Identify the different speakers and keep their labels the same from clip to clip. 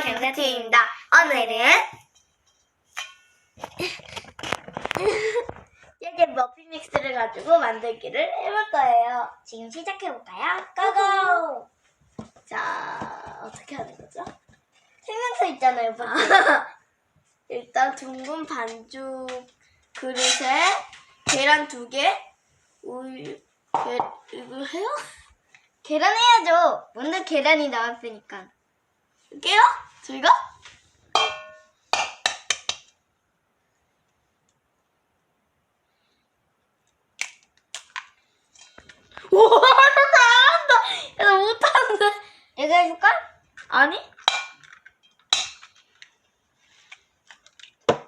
Speaker 1: 경사팀입니다. 오늘은 이제 머핀 믹스를 가지고 만들기를 해볼 거예요. 지금 시작해볼까요? 고고! 자, 어떻게 하는 거죠? 생명서 있잖아요. 일단 둥근 반죽 그릇에 계란 두 개, 우유, 계, 이거 해요? 계란 해야죠. 먼저 계란이 나왔으니까. 할게요. 저희가? 오, 잘한다. 야, 나 못하는데. 내가 해줄까? 아니.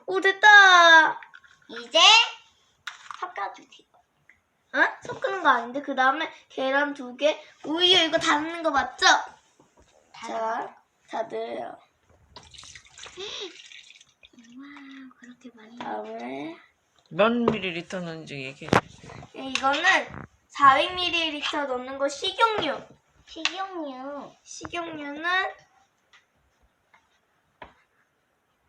Speaker 1: 오, 됐다. 이제 섞어주세요. 응? 섞는 거 아닌데 그 다음에 계란 두 개, 우유 이거 다 넣는 거 맞죠? 자, 다 넣어요. 와, 그렇게 많이. 다음에
Speaker 2: 몇 밀리리터 넣는지 얘기해.
Speaker 1: 네, 이거는 400ml 넣는 거 식용유. 식용유. 식용유는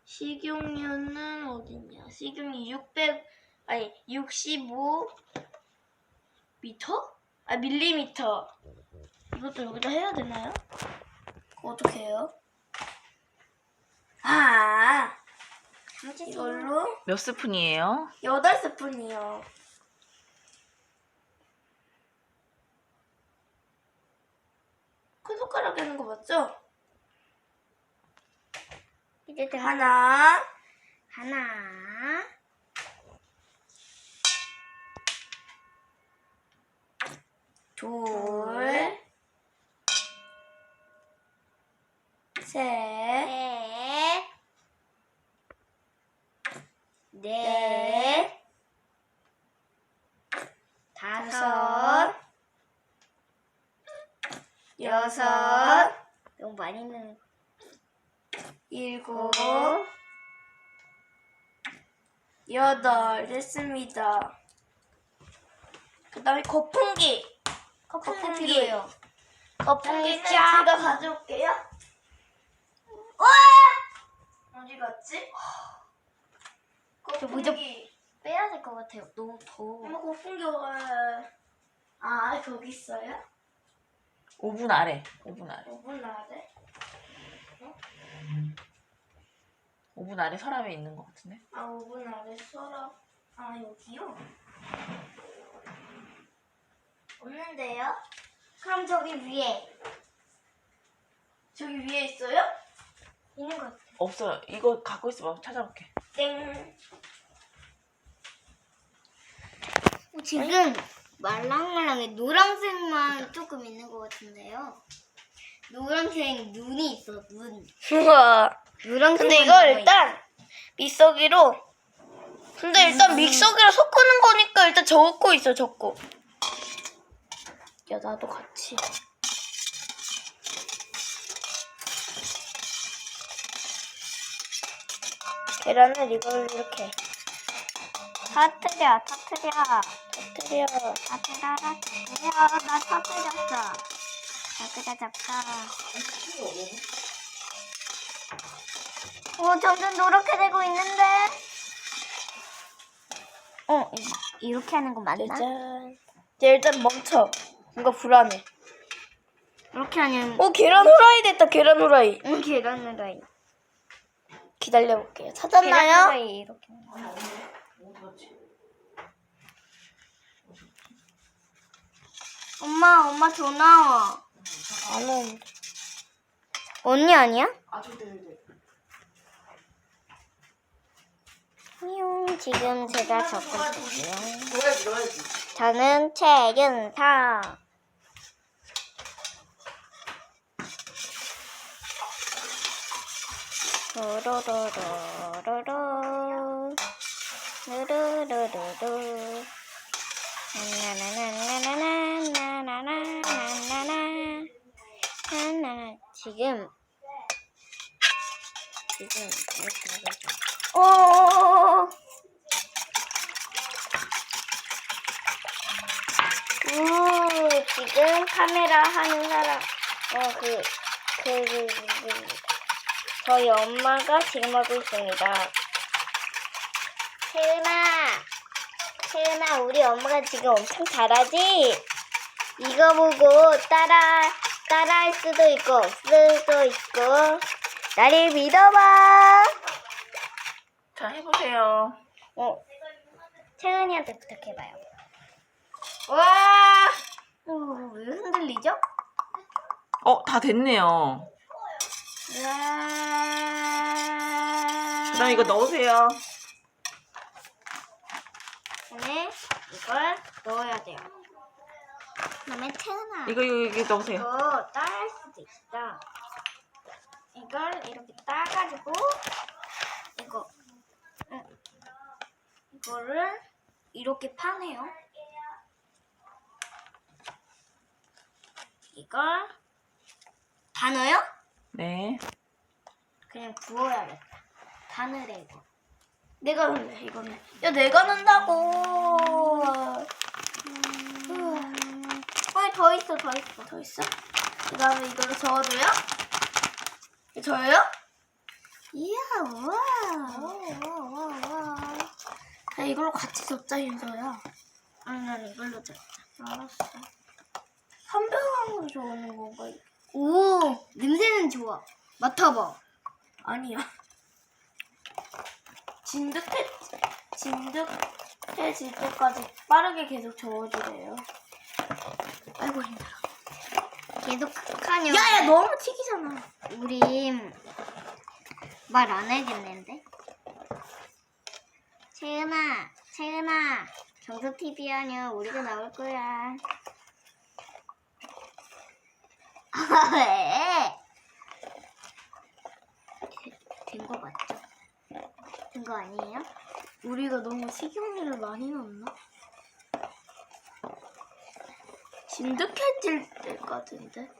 Speaker 1: 식용유는 어딨냐? 식용유 600 아니 65 미터? 아 밀리미터. 이것도 여기다 해야 되나요? 어떻게 해요? 아 이걸로
Speaker 2: 몇 스푼이에요?
Speaker 1: 8스푼이요. 큰 손가락 하는 거 맞죠? 이제 하나, 하나, 둘, 셋, 넷, 다섯, 여섯, 너무 많이 넣는 일곱, 여덟, 됐습니다. 그 다음에 거품기. 거품기. 필요해요. 거품기는 제가 가져올게요. 와! 어디 갔지? 거품기. 빼야 될 것 같아요. 너무 더워. 엄마 거품기 와. 아, 거기 있어요?
Speaker 2: 5분 아래. 5분 아래.
Speaker 1: 5분 나야 돼?
Speaker 2: 5분 아래 서랍에 있는 것 같은데.
Speaker 1: 아, 5분 아래 서랍. 아, 여기요? 없는데요? 그럼 저기 위에. 저기 위에 있어요? 있는 것 같아.
Speaker 2: 없어요. 이거 갖고 있어 봐. 찾아볼게.
Speaker 1: 땡. 지금 말랑말랑해. 노란색만 조금 있는 것 같은데요. 노란색 눈이 있어, 눈. 우와. 노란색. 근데 이걸 일단 믹서기로. 근데 일단 믹서기로 섞는 거니까 일단 적고 있어, 적고. 야, 나도 같이. 계란을 이걸 이렇게. 터트려, 터트려. 터트려. 터트려라, 터트려. 나 터트렸어. 잡자, 잡자. 오, 점점 노랗게 되고 있는데? 어, 이- 이렇게 하는 거 맞나? 짜잔. 일단 멈춰. 뭔가 불안해. 이렇게 하면. 오, 계란 후라이 됐다, 계란 후라이. 응, 계란 후라이. 기다려볼게요. 찾았나요? 계란 후라이 이렇게. 엄마, 엄마 전화 와. 안 오는데. 언니 아니야?
Speaker 2: 아, 저기, 저기.
Speaker 1: 용 지금 제가 적고.
Speaker 2: 넣어야지, 넣어야지.
Speaker 1: 저는 최윤사. 루루루루루루 루루루루루. 나나나나나나나나나나나나 나나 지금. 지금 이렇게 오 오, 지금 카메라 하는 사람, 어, 그, 그, 그, 그, 그. 저희 엄마가 지금 하고 있습니다. 채은아, 채은아, 우리 엄마가 지금 엄청 잘하지? 이거 보고 따라, 따라할 수도 있고, 없을 수도 있고, 나를 믿어봐!
Speaker 2: 자, 해보세요.
Speaker 1: 어, 채은이한테 부탁해봐요. 와! 어, 왜 흔들리죠?
Speaker 2: 어, 다 됐네요.
Speaker 1: 와!
Speaker 2: 그 다음에 이거 넣으세요.
Speaker 1: 그다음에 이걸 넣어야 돼요. 그다음에 채은아.
Speaker 2: 이거, 이거, 이거 넣으세요.
Speaker 1: 이거 따할 수도 있어. 이걸 이렇게 따가지고 이거 응. 이거를 이렇게 파내요. 이걸 다 넣어요?
Speaker 2: 네.
Speaker 1: 그냥 부어야겠다. 다 넣으래 이거. 내가 넣네 이거는. 야 내가 넣는다고. 음. 어이 더 있어 더 있어 더 있어. 그 다음에 이거를 저어줘요. 저어요? 이야 우와. 와와와 야 이걸로 같이 줬자 윤서야. 아니 난 이걸로 줬자. 알았어. 선별함으로 좋아하는 건가? 오 냄새는 좋아. 맡아봐. 아니야. 진득해 진득해질 때까지 빠르게 계속 저어주래요. 아이고 힘들어.
Speaker 3: 계속 극하냐?
Speaker 1: 야야 너무 튀기잖아.
Speaker 3: 우리 말 안 해야겠는데? 채은아, 채은아, 경서 TV 하냐? 우리가 나올 거야. 아, 왜? 된 거 맞죠? 된 거 아니에요?
Speaker 1: 우리가 너무 식용유를 많이 넣었나? 진득해질 때 같은데.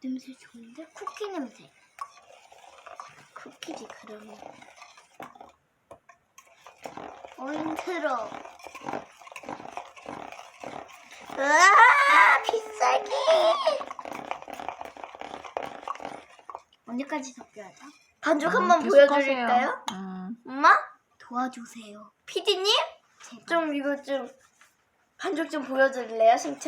Speaker 3: 냄새 좋은데? 쿠키 냄새. 쿠키지 그러면. 어 힘들어.
Speaker 1: 으아 비싸기.
Speaker 3: 언제까지 섞여야 돼?
Speaker 1: 반죽
Speaker 2: 음,
Speaker 1: 한번
Speaker 2: 계속
Speaker 1: 보여드릴까요?
Speaker 2: 음.
Speaker 1: 엄마?
Speaker 3: 도와주세요.
Speaker 1: 피디님? 좀 이거 좀 반죽 좀 보여드릴래요?